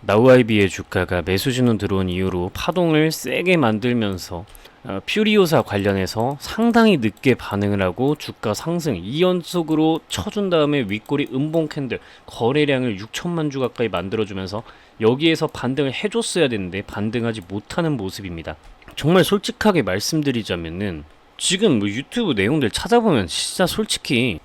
나우아이비의 주가가 매수 진원 들어온 이후로 파동을 세게 만들면서 어, 퓨리오사 관련해서 상당히 늦게 반응을 하고 주가 상승 2연속으로 쳐준 다음에 윗꼬리 음봉 캔들 거래량을 6천만 주 가까이 만들어주면서 여기에서 반등을 해줬어야 되는데 반등하지 못하는 모습입니다. 정말 솔직하게 말씀드리자면은 지금 뭐 유튜브 내용들 찾아보면 진짜 솔직히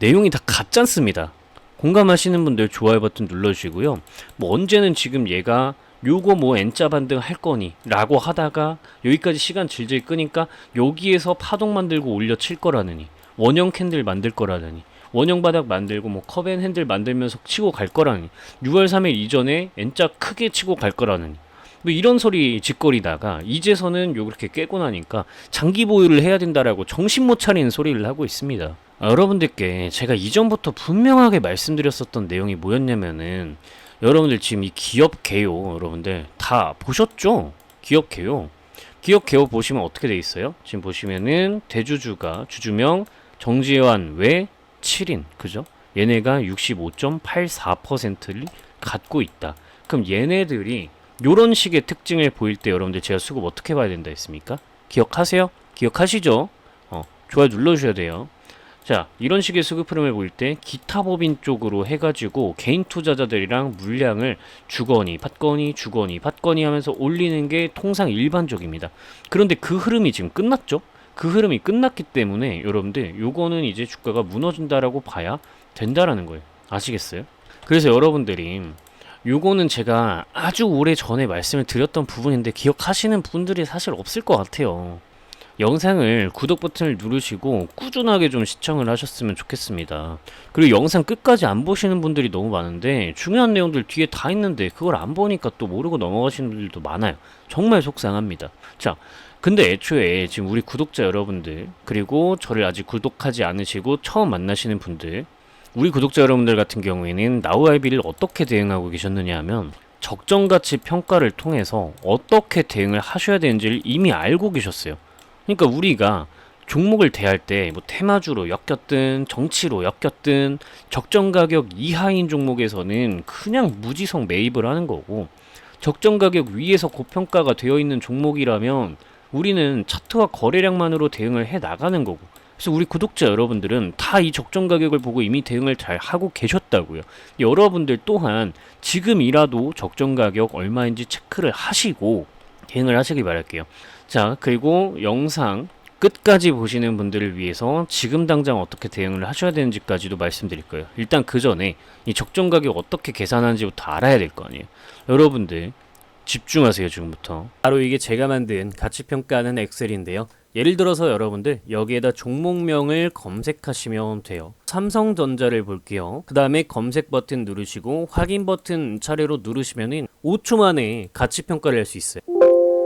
내용이 다 가짠습니다. 공감하시는 분들 좋아요 버튼 눌러주시고요. 뭐 언제는 지금 얘가 요거 뭐 N자 반등 할 거니 라고 하다가 여기까지 시간 질질 끄니까 여기에서 파동 만들고 올려 칠 거라느니 원형 캔들 만들 거라느니 원형 바닥 만들고 뭐 컵앤 핸들 만들면서 치고 갈 거라느니 6월 3일 이전에 N자 크게 치고 갈 거라느니 뭐 이런 소리 짓거리다가 이제서는 요렇게 깨고 나니까 장기 보유를 해야 된다라고 정신 못 차리는 소리를 하고 있습니다. 아, 여러분들께 제가 이전부터 분명하게 말씀드렸었던 내용이 뭐였냐면은 여러분들 지금 이 기업 개요 여러분들 다 보셨죠? 기업 개요. 기업 개요 보시면 어떻게 돼 있어요? 지금 보시면은 대주주가 주주명 정지환 외 7인 그죠? 얘네가 65.84%를 갖고 있다. 그럼 얘네들이 요런 식의 특징을 보일 때 여러분들 제가 수급 어떻게 봐야 된다 했습니까? 기억하세요? 기억하시죠? 어, 좋아요 눌러주셔야 돼요. 자, 이런 식의 수급 흐름을 볼때 기타 법인 쪽으로 해가지고 개인 투자자들이랑 물량을 주거니 받거니 주거니 받거니 하면서 올리는 게 통상 일반적입니다. 그런데 그 흐름이 지금 끝났죠? 그 흐름이 끝났기 때문에 여러분들 요거는 이제 주가가 무너진다라고 봐야 된다라는 거예요. 아시겠어요? 그래서 여러분들이 요거는 제가 아주 오래 전에 말씀을 드렸던 부분인데 기억하시는 분들이 사실 없을 것 같아요. 영상을 구독 버튼을 누르시고 꾸준하게 좀 시청을 하셨으면 좋겠습니다. 그리고 영상 끝까지 안 보시는 분들이 너무 많은데 중요한 내용들 뒤에 다 있는데 그걸 안 보니까 또 모르고 넘어가시는 분들도 많아요. 정말 속상합니다. 자, 근데 애초에 지금 우리 구독자 여러분들 그리고 저를 아직 구독하지 않으시고 처음 만나시는 분들 우리 구독자 여러분들 같은 경우에는 나우아이비를 어떻게 대응하고 계셨느냐 하면 적정 가치 평가를 통해서 어떻게 대응을 하셔야 되는지를 이미 알고 계셨어요. 그러니까 우리가 종목을 대할 때 뭐 테마주로 엮였든 정치로 엮였든 적정 가격 이하인 종목에서는 그냥 무지성 매입을 하는 거고 적정 가격 위에서 고평가가 되어 있는 종목이라면 우리는 차트와 거래량만으로 대응을 해 나가는 거고 그래서 우리 구독자 여러분들은 다 이 적정 가격을 보고 이미 대응을 잘 하고 계셨다고요. 여러분들 또한 지금이라도 적정 가격 얼마인지 체크를 하시고 대응을 하시기 바랄게요. 자, 그리고 영상 끝까지 보시는 분들을 위해서 지금 당장 어떻게 대응을 하셔야 되는지까지도 말씀드릴 거예요. 일단 그 전에 이 적정 가격 어떻게 계산하는지부터 알아야 될 거 아니에요. 여러분들 집중하세요 지금부터. 바로 이게 제가 만든 가치 평가하는 엑셀인데요. 예를 들어서 여러분들 여기에다 종목명을 검색하시면 돼요. 삼성전자를 볼게요. 그 다음에 검색 버튼 누르시고 확인 버튼 차례로 누르시면은 5초 만에 가치 평가를 할 수 있어요.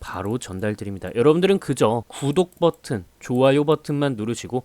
바로 전달드립니다. 여러분들은 그저 구독 버튼, 좋아요 버튼만 누르시고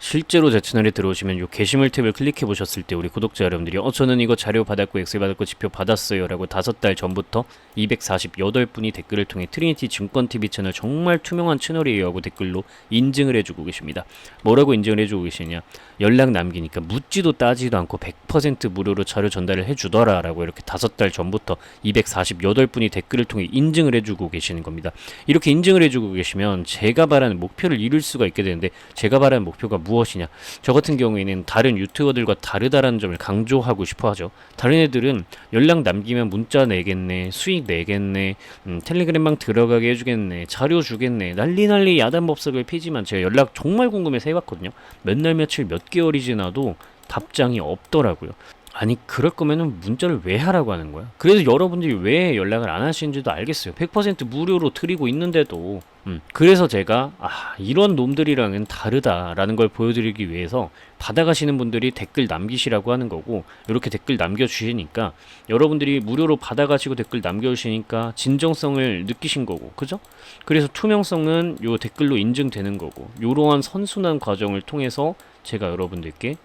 실제로 제 채널에 들어오시면 요 게시물 탭을 클릭해 보셨을 때 우리 구독자 여러분들이 어 저는 이거 자료 받았고 엑셀 받았고 지표 받았어요 라고 다섯 달 전부터 248분이 댓글을 통해 트리니티 증권 TV 채널 정말 투명한 채널이에요 하고 댓글로 인증을 해주고 계십니다. 뭐라고 인증을 해주고 계시냐? 연락 남기니까 묻지도 따지도 않고 100% 무료로 자료 전달을 해주더라라고 이렇게 다섯 달 전부터 248분이 댓글을 통해 인증을 해주고 계시는 겁니다. 이렇게 인증을 해주고 계시면 제가 바라는 목표를 이룰 수가 있게 되는데 제가 바라는 목표가 무엇이냐? 저 같은 경우에는 다른 유튜버들과 다르다라는 점을 강조하고 싶어 하죠. 다른 애들은 연락 남기면 문자 내겠네, 수익 내겠네, 음, 텔레그램방 들어가게 해주겠네, 자료 주겠네, 난리 난리 야단법석을 피지만 제가 연락 정말 궁금해서 해봤거든요. 몇 날 며칠 몇 개월이 지나도 답장이 없더라고요. 아니 그럴 거면은 문자를 왜 하라고 하는 거야? 그래서 여러분들이 왜 연락을 안 하시는지도 알겠어요. 100% 무료로 드리고 있는데도 음, 그래서 제가 아 이런 놈들이랑은 다르다라는 걸 보여드리기 위해서 받아가시는 분들이 댓글 남기시라고 하는 거고 이렇게 댓글 남겨주시니까 여러분들이 무료로 받아가시고 댓글 남겨주시니까 진정성을 느끼신 거고 그죠? 그래서 투명성은 요 댓글로 인증되는 거고 요러한 선순환 과정을 통해서 제가 여러분들께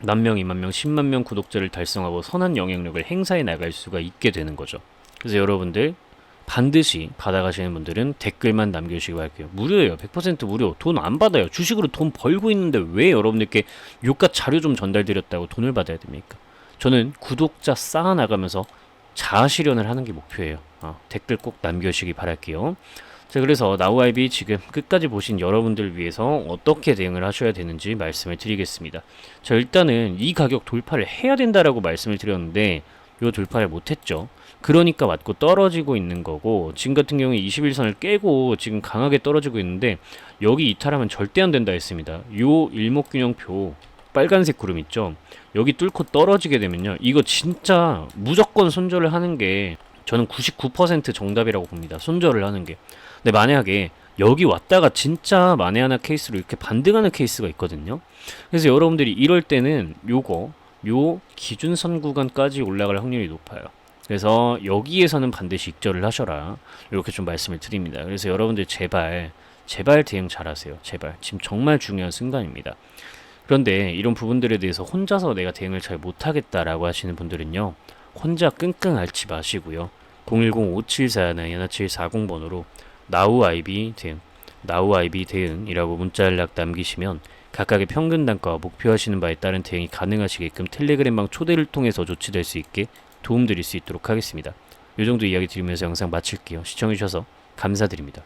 만 명, 2만 명, 10만 명 구독자를 달성하고 선한 영향력을 행사해 나갈 수가 있게 되는 거죠. 그래서 여러분들 반드시 받아가시는 분들은 댓글만 남겨주시기 바랄게요. 무료예요. 100% 무료. 돈 안 받아요. 주식으로 돈 벌고 있는데 왜 여러분들께 요가 자료 좀 전달드렸다고 돈을 받아야 됩니까? 저는 구독자 쌓아나가면서 자아실현을 하는 게 목표예요. 어, 댓글 꼭 남겨주시기 바랄게요. 자, 그래서 나우아이비 지금 끝까지 보신 여러분들 위해서 어떻게 대응을 하셔야 되는지 말씀을 드리겠습니다. 자, 일단은 이 가격 돌파를 해야 된다라고 말씀을 드렸는데 요 돌파를 못했죠. 그러니까 맞고 떨어지고 있는 거고 지금 같은 경우에 21선을 깨고 지금 강하게 떨어지고 있는데 여기 이탈하면 절대 안 된다 했습니다. 요 일목균형표 빨간색 구름 있죠. 여기 뚫고 떨어지게 되면요. 이거 진짜 무조건 손절을 하는 게 저는 99% 정답이라고 봅니다. 손절을 하는 게. 근데 만약에 여기 왔다가 진짜 만에 하나 케이스로 이렇게 반등하는 케이스가 있거든요. 그래서 여러분들이 이럴 때는 요거 요 기준선 구간까지 올라갈 확률이 높아요. 그래서 여기에서는 반드시 익절을 하셔라. 이렇게 좀 말씀을 드립니다. 그래서 여러분들 제발 제발 대응 잘하세요. 제발 지금 정말 중요한 순간입니다. 그런데 이런 부분들에 대해서 혼자서 내가 대응을 잘 못하겠다라고 하시는 분들은요. 혼자 끙끙 앓지 마시고요. 010-5741-1740번으로 나우 아이비 대응, 나우 아이비 대응이라고 문자 연락 남기시면 각각의 평균 단가와 목표하시는 바에 따른 대응이 가능하시게끔 텔레그램방 초대를 통해서 조치될 수 있게 도움드릴 수 있도록 하겠습니다. 이 정도 이야기 드리면서 영상 마칠게요. 시청해주셔서 감사드립니다.